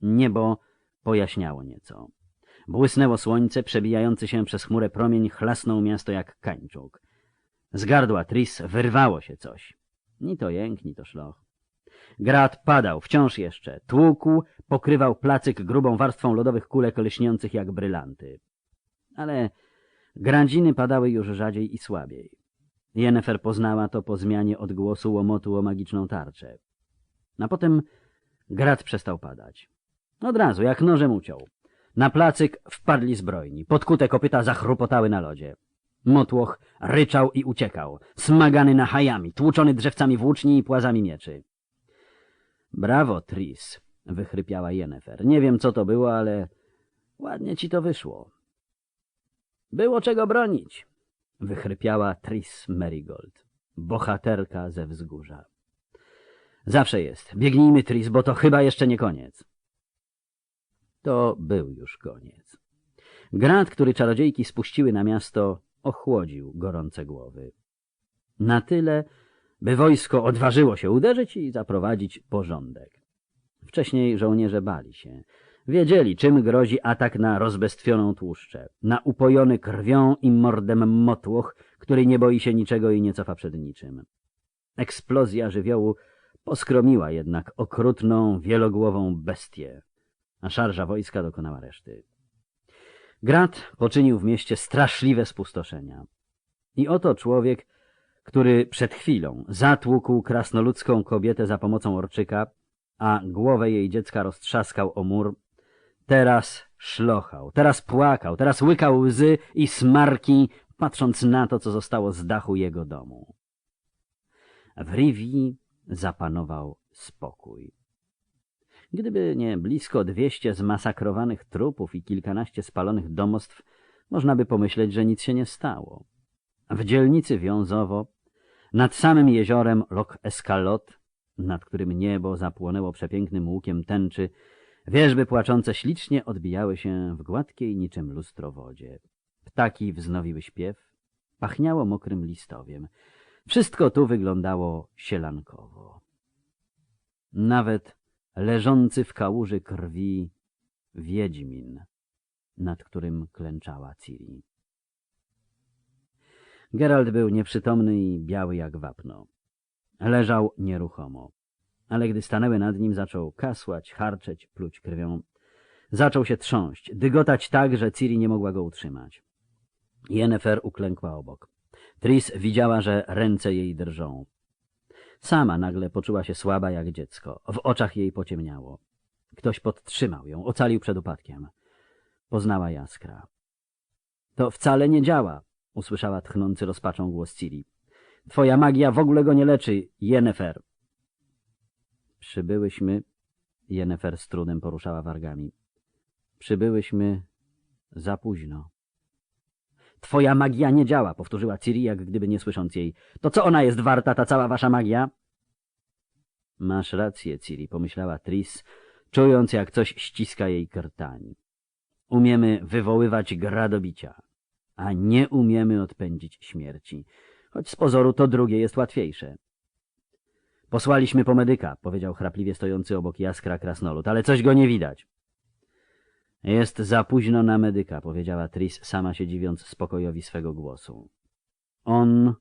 Niebo pojaśniało nieco. Błysnęło słońce, przebijający się przez chmurę promień chlasnął miasto jak kańczuk. Z gardła Tris wyrwało się coś. Ni to jęk, ni to szloch. Grad padał, wciąż jeszcze. Tłukł, pokrywał placyk grubą warstwą lodowych kulek lśniących jak brylanty. Ale grandziny padały już rzadziej i słabiej. Jennefer poznała to po zmianie odgłosu łomotu o magiczną tarczę. A potem grad przestał padać. Od razu, jak nożem uciął. Na placyk wpadli zbrojni. Podkute kopyta zachrupotały na lodzie. Motłoch ryczał i uciekał, smagany na hajami, tłuczony drzewcami włóczni i płazami mieczy. Brawo, Tris, wychrypiała Jennefer. Nie wiem, co to było, ale ładnie ci to wyszło. Było czego bronić, wychrypiała Tris Marigold, bohaterka ze wzgórza. Zawsze jest. Biegnijmy, Tris, bo to chyba jeszcze nie koniec. To był już koniec. Grad, który czarodziejki spuściły na miasto, ochłodził gorące głowy. Na tyle, by wojsko odważyło się uderzyć i zaprowadzić porządek. Wcześniej żołnierze bali się. Wiedzieli, czym grozi atak na rozbestwioną tłuszczę, na upojony krwią i mordem motłoch, który nie boi się niczego i nie cofa przed niczym. Eksplozja żywiołu poskromiła jednak okrutną, wielogłową bestię, a szarża wojska dokonała reszty. Grad poczynił w mieście straszliwe spustoszenia. I oto człowiek, który przed chwilą zatłukł krasnoludzką kobietę za pomocą orczyka, a głowę jej dziecka roztrzaskał o mur, teraz szlochał, teraz płakał, teraz łykał łzy i smarki, patrząc na to, co zostało z dachu jego domu. W Rivi zapanował spokój. Gdyby nie blisko dwieście zmasakrowanych trupów i kilkanaście spalonych domostw, można by pomyśleć, że nic się nie stało. W dzielnicy Wiązowo, nad samym jeziorem Lok Escalot, nad którym niebo zapłonęło przepięknym łukiem tęczy, wieżby płaczące ślicznie odbijały się w gładkiej niczym lustro wodzie. Ptaki wznowiły śpiew, pachniało mokrym listowiem. Wszystko tu wyglądało sielankowo. Nawet leżący w kałuży krwi Wiedźmin, nad którym klęczała Ciri. Geralt był nieprzytomny i biały jak wapno. Leżał nieruchomo, ale gdy stanęły nad nim, zaczął kasłać, harczeć, pluć krwią. Zaczął się trząść, dygotać tak, że Ciri nie mogła go utrzymać. Jennefer uklękła obok. Tris widziała, że ręce jej drżą. Sama nagle poczuła się słaba jak dziecko. W oczach jej pociemniało. Ktoś podtrzymał ją, ocalił przed upadkiem. Poznała jaskra. To wcale nie działa, usłyszała tchnący rozpaczą głos Ciri. Twoja magia w ogóle go nie leczy, Jennefer. Przybyłyśmy, Jennefer z trudem poruszała wargami. Przybyłyśmy za późno. Twoja magia nie działa, powtórzyła Ciri, jak gdyby nie słysząc jej. To co ona jest warta, ta cała wasza magia? Masz rację, Ciri, pomyślała Tris, czując, jak coś ściska jej krtań. Umiemy wywoływać gra do bicia, a nie umiemy odpędzić śmierci, choć z pozoru to drugie jest łatwiejsze. Posłaliśmy po medyka, powiedział chrapliwie stojący obok jaskra krasnolud, ale coś go nie widać. Jest za późno na medyka, powiedziała Tris, sama się dziwiąc spokojowi swego głosu. On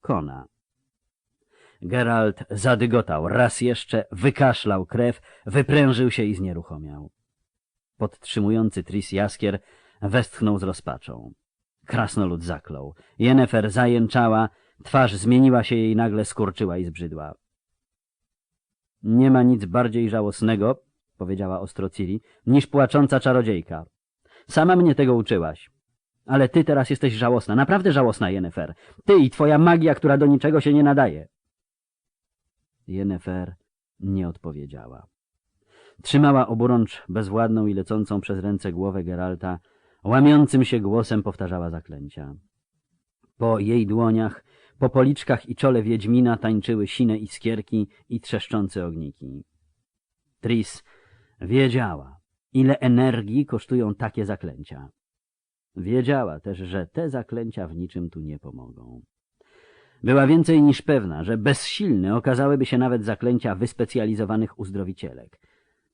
kona. Geralt zadygotał, raz jeszcze wykaszlał krew, wyprężył się i znieruchomiał. Podtrzymujący Tris jaskier westchnął z rozpaczą. Krasnolud zaklął. Jennefer zajęczała, twarz zmieniła się jej nagle, skurczyła i zbrzydła. Nie ma nic bardziej żałosnego, powiedziała ostro Ciri, niż płacząca czarodziejka. Sama mnie tego uczyłaś. Ale ty teraz jesteś żałosna, naprawdę żałosna, Jennefer. Ty i twoja magia, która do niczego się nie nadaje. Jennefer nie odpowiedziała. Trzymała oburącz bezwładną i lecącą przez ręce głowę Geralta, łamiącym się głosem powtarzała zaklęcia. Po jej dłoniach, po policzkach i czole Wiedźmina tańczyły sine iskierki i trzeszczące ogniki. Tris wiedziała, ile energii kosztują takie zaklęcia. Wiedziała też, że te zaklęcia w niczym tu nie pomogą. Była więcej niż pewna, że bezsilne okazałyby się nawet zaklęcia wyspecjalizowanych uzdrowicielek.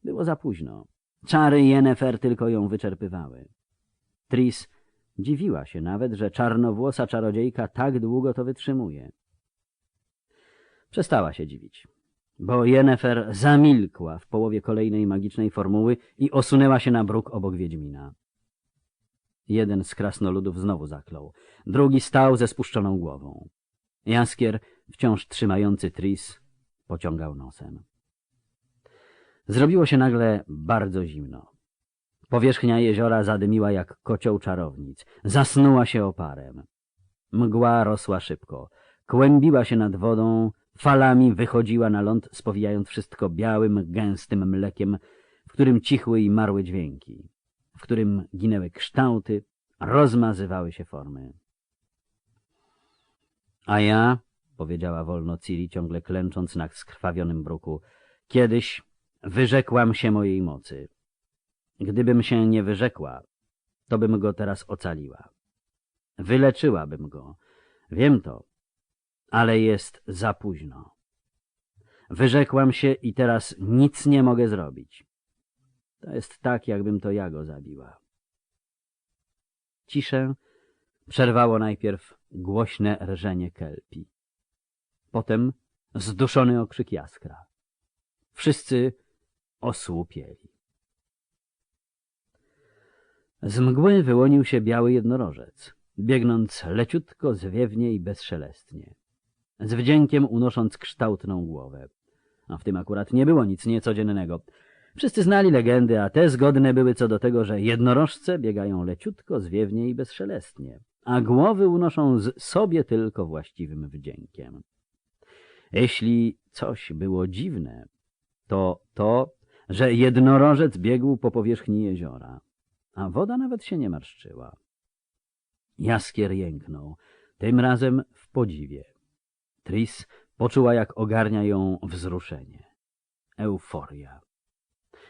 Było za późno. Czary Yennefer tylko ją wyczerpywały. Tris dziwiła się nawet, że czarnowłosa czarodziejka tak długo to wytrzymuje. Przestała się dziwić, bo Yennefer zamilkła w połowie kolejnej magicznej formuły i osunęła się na bruk obok Wiedźmina. Jeden z krasnoludów znowu zaklął, drugi stał ze spuszczoną głową. Jaskier, wciąż trzymający Tris, pociągał nosem. Zrobiło się nagle bardzo zimno. Powierzchnia jeziora zadymiła jak kocioł czarownic. Zasnuła się oparem. Mgła rosła szybko. Kłębiła się nad wodą, falami wychodziła na ląd, spowijając wszystko białym, gęstym mlekiem, w którym cichły i marły dźwięki, w którym ginęły kształty, rozmazywały się formy. A ja, powiedziała wolno Ciri, ciągle klęcząc na skrwawionym bruku, kiedyś wyrzekłam się mojej mocy. Gdybym się nie wyrzekła, to bym go teraz ocaliła. Wyleczyłabym go. Wiem to, ale jest za późno. Wyrzekłam się i teraz nic nie mogę zrobić. To jest tak, jakbym to ja go zabiła. Ciszę przerwało najpierw głośne rżenie kelpi. Potem zduszony okrzyk jaskra. Wszyscy osłupieli. Z mgły wyłonił się biały jednorożec, biegnąc leciutko, zwiewnie i bezszelestnie, z wdziękiem unosząc kształtną głowę. A w tym akurat nie było nic niecodziennego. Wszyscy znali legendy, a te zgodne były co do tego, że jednorożce biegają leciutko, zwiewnie i bezszelestnie, a głowy unoszą z sobie tylko właściwym wdziękiem. Jeśli coś było dziwne, to to, że jednorożec biegł po powierzchni jeziora a woda nawet się nie marszczyła. Jaskier jęknął, tym razem w podziwie. Tris poczuła, jak ogarnia ją wzruszenie. Euforia.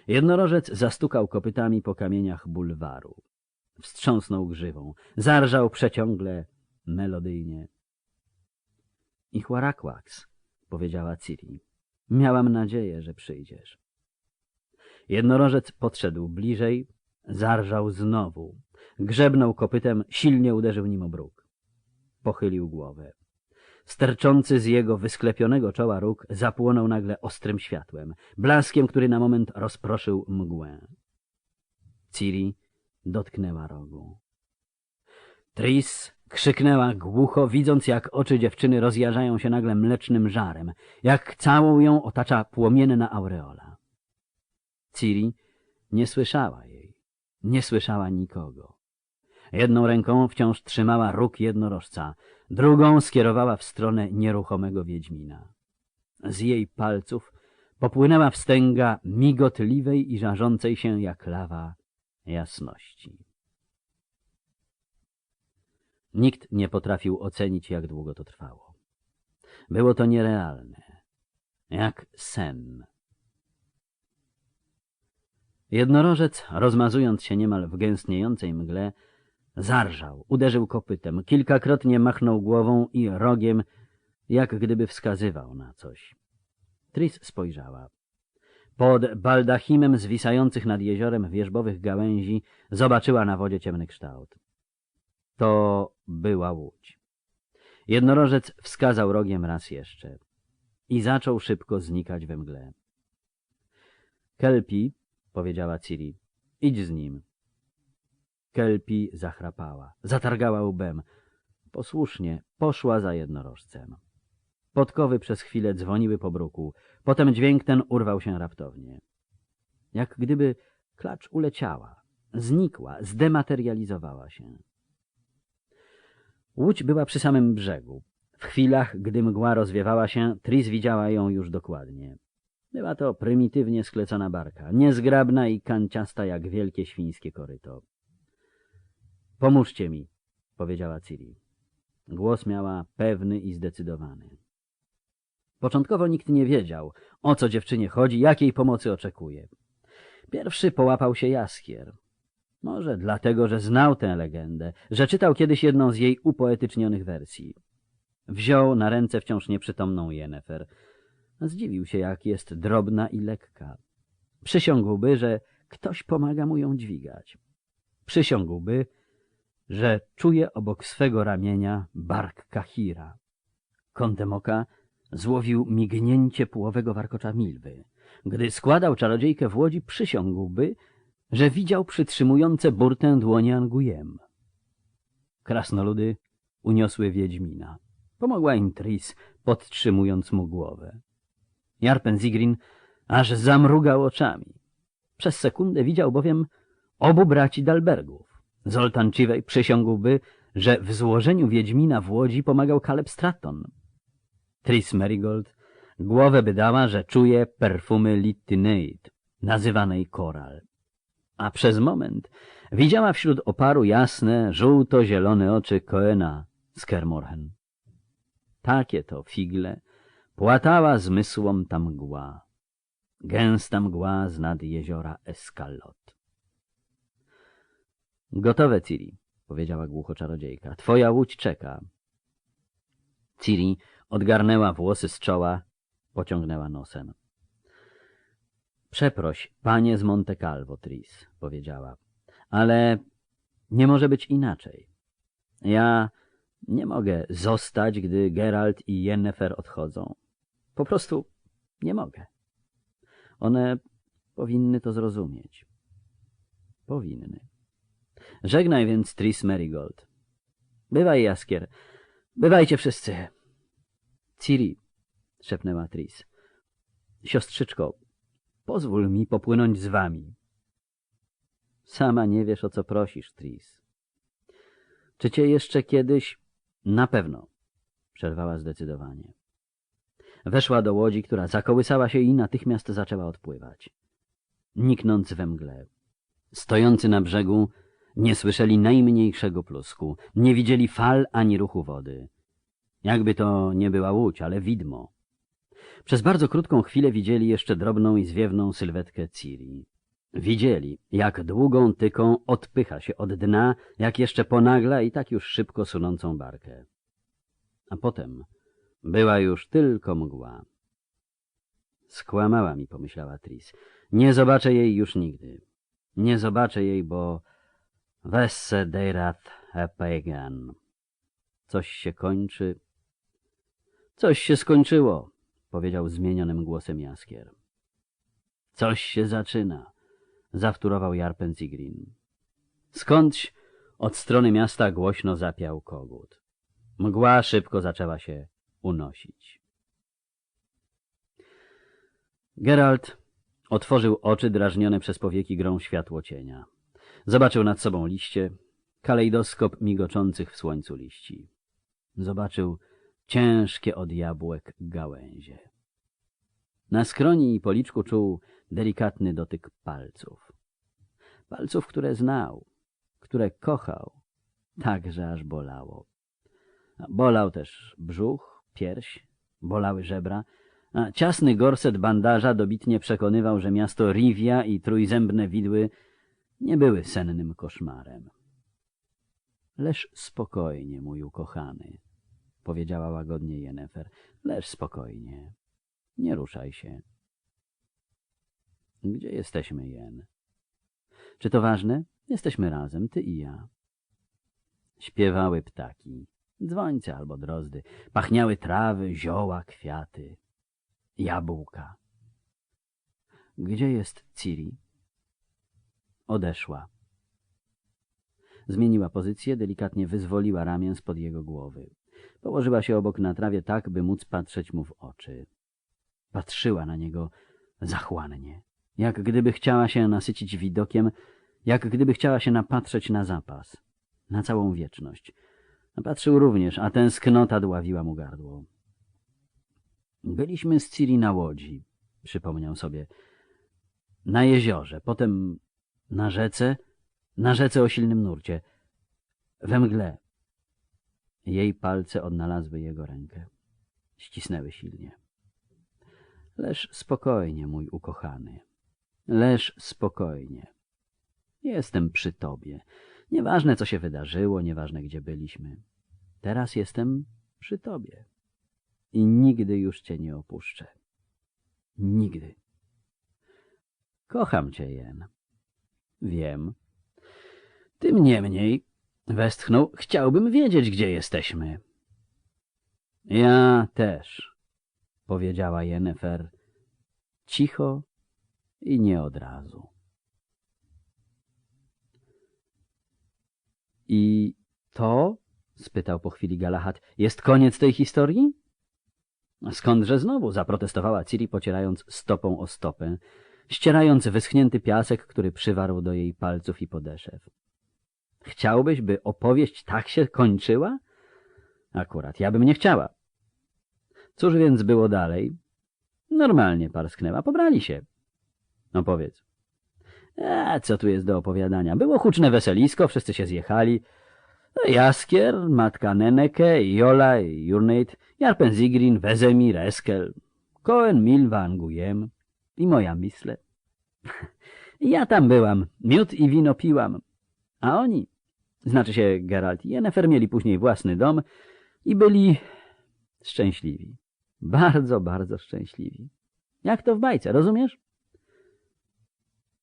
Jednorożec zastukał kopytami po kamieniach bulwaru. Wstrząsnął grzywą, zarżał przeciągle, melodyjnie. I Chłarakłaks, powiedziała Ciri. Miałam nadzieję, że przyjdziesz. Jednorożec podszedł bliżej, Zarżał znowu. Grzebnął kopytem, silnie uderzył nim o bruk. Pochylił głowę. Sterczący z jego wysklepionego czoła róg zapłonął nagle ostrym światłem, blaskiem, który na moment rozproszył mgłę. Ciri dotknęła rogu. Tris krzyknęła głucho, widząc jak oczy dziewczyny rozjarzają się nagle mlecznym żarem, jak całą ją otacza płomienna aureola. Ciri nie słyszała jej. Nie słyszała nikogo. Jedną ręką wciąż trzymała róg jednorożca, drugą skierowała w stronę nieruchomego Wiedźmina. Z jej palców popłynęła wstęga migotliwej i żarzącej się jak lawa jasności. Nikt nie potrafił ocenić, jak długo to trwało. Było to nierealne, jak sen. Jednorożec, rozmazując się niemal w gęstniejącej mgle, zarżał, uderzył kopytem, kilkakrotnie machnął głową i rogiem, jak gdyby wskazywał na coś. Tris spojrzała. Pod baldachimem zwisających nad jeziorem wierzbowych gałęzi zobaczyła na wodzie ciemny kształt. To była łódź. Jednorożec wskazał rogiem raz jeszcze i zaczął szybko znikać we mgle. Kelpi, powiedziała Ciri. Idź z nim. Kelpi zachrapała, zatargała łbem. Posłusznie poszła za jednorożcem. Podkowy przez chwilę dzwoniły po bruku. Potem dźwięk ten urwał się raptownie. Jak gdyby klacz uleciała, znikła, zdematerializowała się. Łódź była przy samym brzegu. W chwilach, gdy mgła rozwiewała się, Tris widziała ją już dokładnie. Była to prymitywnie sklecona barka, niezgrabna i kanciasta jak wielkie świńskie koryto. Pomóżcie mi, powiedziała Ciri. Głos miała pewny i zdecydowany. Początkowo nikt nie wiedział, o co dziewczynie chodzi, jakiej pomocy oczekuje. Pierwszy połapał się Jaskier. Może dlatego, że znał tę legendę, że czytał kiedyś jedną z jej upoetycznionych wersji. Wziął na ręce wciąż nieprzytomną Jennefer. Zdziwił się, jak jest drobna i lekka. Przysiągłby, że ktoś pomaga mu ją dźwigać. Przysiągłby, że czuje obok swego ramienia bark Kahira. Kątem oka złowił mignięcie połowego warkocza Milwy. Gdy składał czarodziejkę w łodzi, przysiągłby, że widział przytrzymujące burtę dłonie Angujem. Krasnoludy uniosły Wiedźmina. Pomogła im Tris, podtrzymując mu głowę. Jarpen Zigrin aż zamrugał oczami. Przez sekundę widział bowiem obu braci Dalbergów. Zoltan Chiwej przysiągłby, że w złożeniu Wiedźmina w łodzi pomagał Caleb Stratton. Tris Merigold głowę by dała, że czuje perfumy Littyneid, nazywanej Koral. A przez moment widziała wśród oparu jasne, żółto-zielone oczy Koena z Kermorhen. Takie to figle płatała zmysłom ta mgła, gęsta mgła z nad jeziora Eskalot. Gotowe, Ciri, powiedziała głucho czarodziejka. Twoja łódź czeka. Ciri odgarnęła włosy z czoła, pociągnęła nosem. Przeproś, panie z Monte Calvo, Tris, powiedziała, ale nie może być inaczej. Ja nie mogę zostać, gdy Geralt i Yennefer odchodzą. Po prostu nie mogę. One powinny to zrozumieć. Powinny. Żegnaj więc Tris Merigold. Bywaj, Jaskier. Bywajcie wszyscy. Ciri, szepnęła Tris. Siostrzyczko, pozwól mi popłynąć z wami. Sama nie wiesz, o co prosisz, Tris. Czy cię jeszcze kiedyś... Na pewno, przerwała zdecydowanie. Weszła do łodzi, która zakołysała się i natychmiast zaczęła odpływać. Niknąc we mgle. Stojący na brzegu nie słyszeli najmniejszego plusku, nie widzieli fal ani ruchu wody. Jakby to nie była łódź, ale widmo. Przez bardzo krótką chwilę widzieli jeszcze drobną i zwiewną sylwetkę Ciri. Widzieli, jak długą tyką odpycha się od dna, jak jeszcze ponagla i tak już szybko sunącą barkę. A potem była już tylko mgła. Skłamała mi, pomyślała Tris. Nie zobaczę jej już nigdy. Nie zobaczę jej, bo Wesse deirat epegan. Coś się kończy. Coś się skończyło, powiedział zmienionym głosem Jaskier. Coś się zaczyna, zawtórował Jarpen Zigrin. Skądś od strony miasta głośno zapiał kogut. Mgła szybko zaczęła się unosić. Geralt otworzył oczy drażnione przez powieki grą światło cienia. Zobaczył nad sobą liście, kalejdoskop migoczących w słońcu liści. Zobaczył ciężkie od jabłek gałęzie. Na skroni i policzku czuł delikatny dotyk palców. Palców, które znał, które kochał, tak, że aż bolało. Bolał też brzuch, pierś, bolały żebra, a ciasny gorset bandaża dobitnie przekonywał, że miasto Rivia i trójzębne widły nie były sennym koszmarem. Leż spokojnie, mój ukochany, powiedziała łagodnie Jennefer. Leż spokojnie. Nie ruszaj się. Gdzie jesteśmy, Jen? Czy to ważne? Jesteśmy razem, ty i ja. Śpiewały ptaki, dzwońce albo drozdy. Pachniały trawy, zioła, kwiaty, jabłka. Gdzie jest Ciri? Odeszła. Zmieniła pozycję, delikatnie wyzwoliła ramię spod jego głowy. Położyła się obok na trawie tak, by móc patrzeć mu w oczy. Patrzyła na niego zachłannie, jak gdyby chciała się nasycić widokiem, jak gdyby chciała się napatrzeć na zapas, na całą wieczność. Patrzył również, a tęsknota dławiła mu gardło. Byliśmy z Ciri na łodzi, przypomniał sobie. Na jeziorze, potem na rzece, na rzece o silnym nurcie. We mgle. Jej palce odnalazły jego rękę. Ścisnęły silnie. Leż spokojnie, mój ukochany. Leż spokojnie. Jestem przy tobie. Nieważne, co się wydarzyło, nieważne, gdzie byliśmy. Teraz jestem przy tobie. I nigdy już cię nie opuszczę. Nigdy. Kocham cię, Jen. Wiem. Tym niemniej, westchnął, chciałbym wiedzieć, gdzie jesteśmy. Ja też, powiedziała Jennefer, cicho i nie od razu. I to, spytał po chwili Galahad, jest koniec tej historii? Skądże znowu, zaprotestowała Ciri, pocierając stopą o stopę, ścierając wyschnięty piasek, który przywarł do jej palców i podeszew. Chciałbyś, by opowieść tak się kończyła? Akurat, ja bym nie chciała. Cóż więc było dalej? Normalnie parsknęła, pobrali się. No powiedz. A co tu jest do opowiadania? Było huczne weselisko, wszyscy się zjechali. No, Jaskier, matka Neneke, Jola, Jurneit, Jarpen Zigrin, Wezemir, Eskel, Koen, Milvan, Gujem i moja misle. Ja tam byłam, miód i wino piłam, a oni, znaczy się Geralt i Yennefer, mieli później własny dom i byli szczęśliwi. Bardzo, bardzo szczęśliwi. Jak to w bajce, rozumiesz?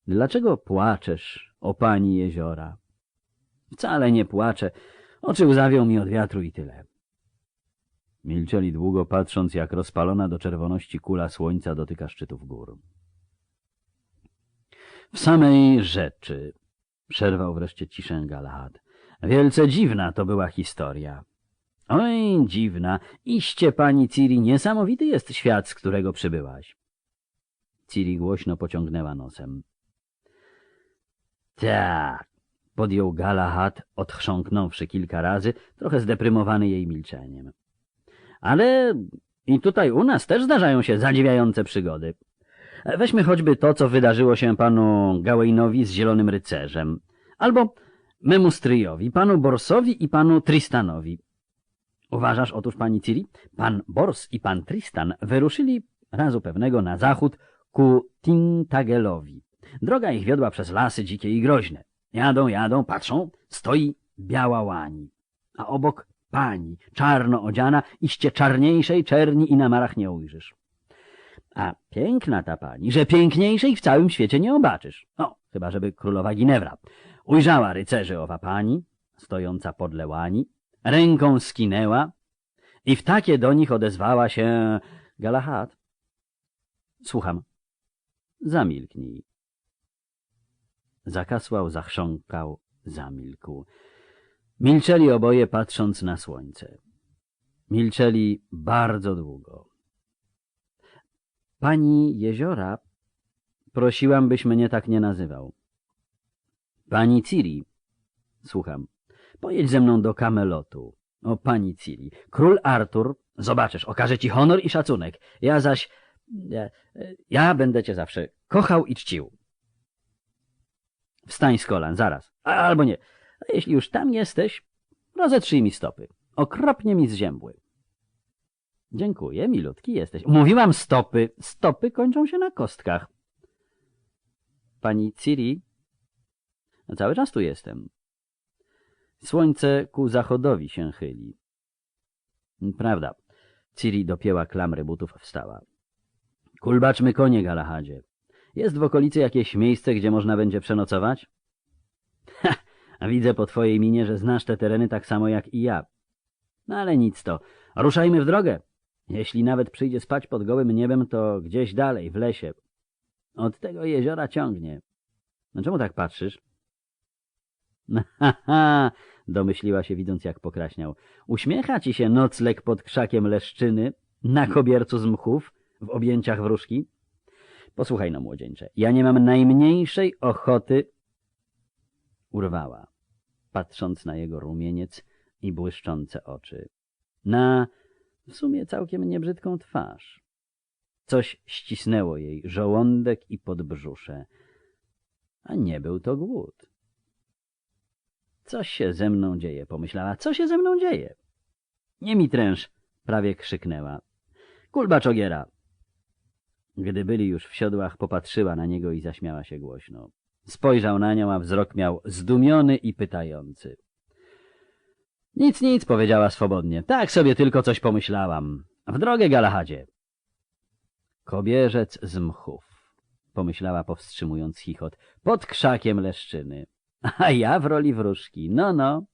Dlaczego płaczesz, o pani jeziora? Wcale nie płaczę. Oczy łzawią mi od wiatru i tyle. Milczeli długo, patrząc, jak rozpalona do czerwoności kula słońca dotyka szczytów gór. W samej rzeczy, przerwał wreszcie ciszę Galahad, wielce dziwna to była historia. Oj, dziwna, iście pani Ciri, niesamowity jest świat, z którego przybyłaś. Ciri głośno pociągnęła nosem. Tak, podjął Galahad, odchrząknąwszy kilka razy, trochę zdeprymowany jej milczeniem. Ale i tutaj u nas też zdarzają się zadziwiające przygody. Weźmy choćby to, co wydarzyło się panu Gawainowi z Zielonym Rycerzem, albo memu stryjowi, panu Borsowi i panu Tristanowi. Uważasz otóż, pani Ciri, pan Bors i pan Tristan wyruszyli razu pewnego na zachód ku Tintagelowi. Droga ich wiodła przez lasy dzikie i groźne. Jadą, jadą, patrzą, stoi biała łani, a obok pani, czarno odziana, iście czarniejszej czerni i na marach nie ujrzysz. A piękna ta pani, że piękniejszej w całym świecie nie obaczysz. No, chyba żeby królowa Ginewra. Ujrzała rycerzy owa pani, stojąca podle łani, ręką skinęła i w takie do nich odezwała się Galahad. Słucham. Zamilknij. Zakasłał, zachrząkał, zamilkł. Milczeli oboje, patrząc na słońce. Milczeli bardzo długo. Pani Jeziora, prosiłam, byś mnie tak nie nazywał. Pani Ciri, słucham, pojedź ze mną do Kamelotu. O, pani Ciri, król Artur, zobaczysz, okaże ci honor i szacunek. Ja zaś, ja, ja będę cię zawsze kochał i czcił. Wstań z kolan, zaraz. Albo nie. A jeśli już tam jesteś, rozetrzyj mi stopy. Okropnie mi zziębły. Dziękuję, milutki jesteś. Mówiłam stopy. Stopy kończą się na kostkach. Pani Ciri? No, cały czas tu jestem. Słońce ku zachodowi się chyli. Prawda. Ciri dopięła klamry butów, wstała. Kulbaczmy konie, Galahadzie. Jest w okolicy jakieś miejsce, gdzie można będzie przenocować? Widzę po twojej minie, że znasz te tereny tak samo jak i ja. No ale nic to. Ruszajmy w drogę. Jeśli nawet przyjdzie spać pod gołym niebem, to gdzieś dalej, w lesie. Od tego jeziora ciągnie. No czemu tak patrzysz? Ha, ha, domyśliła się, widząc jak pokraśniał. Uśmiecha ci się nocleg pod krzakiem leszczyny, na kobiercu z mchów, w objęciach wróżki? Posłuchaj no, młodzieńcze, ja nie mam najmniejszej ochoty... Urwała, patrząc na jego rumieniec i błyszczące oczy. Na w sumie całkiem niebrzydką twarz. Coś ścisnęło jej żołądek i podbrzusze. A nie był to głód. Co się ze mną dzieje, pomyślała. Co się ze mną dzieje? Nie mi tręż, prawie krzyknęła. Kulbacz ogiera, gdy byli już w siodłach, popatrzyła na niego i zaśmiała się głośno. Spojrzał na nią, a wzrok miał zdumiony i pytający. Nic, nic, powiedziała swobodnie. Tak sobie tylko coś pomyślałam. W drogę, Galahadzie. Kobierzec z mchów. pomyślała powstrzymując chichot. Pod krzakiem leszczyny. A ja w roli wróżki. No, no.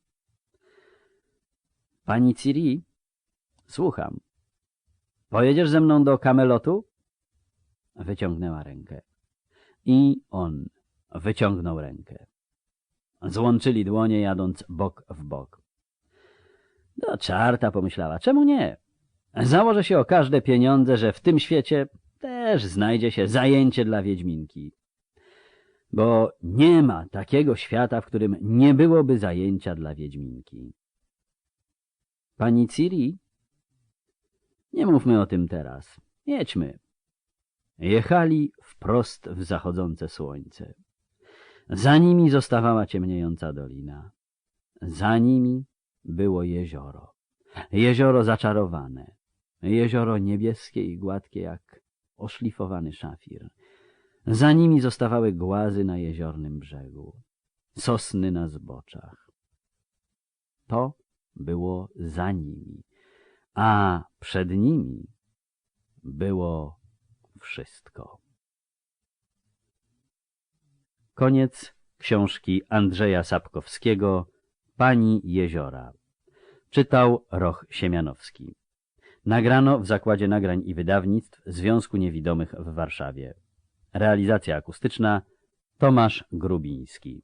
Pani Ciri? Słucham. Pojedziesz ze mną do Kamelotu? Wyciągnęła rękę. I on wyciągnął rękę. Złączyli dłonie, jadąc bok w bok. Do czarta, pomyślała, czemu nie? Założę się o każde pieniądze, że w tym świecie też znajdzie się zajęcie dla Wiedźminki. Bo nie ma takiego świata, w którym nie byłoby zajęcia dla Wiedźminki. Pani Ciri? Nie mówmy o tym teraz. Jedźmy. Jechali wprost w zachodzące słońce. Za nimi zostawała ciemniejąca dolina. Za nimi było jezioro. Jezioro zaczarowane. Jezioro niebieskie i gładkie jak oszlifowany szafir. Za nimi zostawały głazy na jeziornym brzegu. Sosny na zboczach. To było za nimi, a przed nimi było wszystko. Koniec książki Andrzeja Sapkowskiego Pani Jeziora. Czytał Roch Siemianowski. Nagrano w Zakładzie Nagrań i Wydawnictw Związku Niewidomych w Warszawie. Realizacja akustyczna Tomasz Grubiński.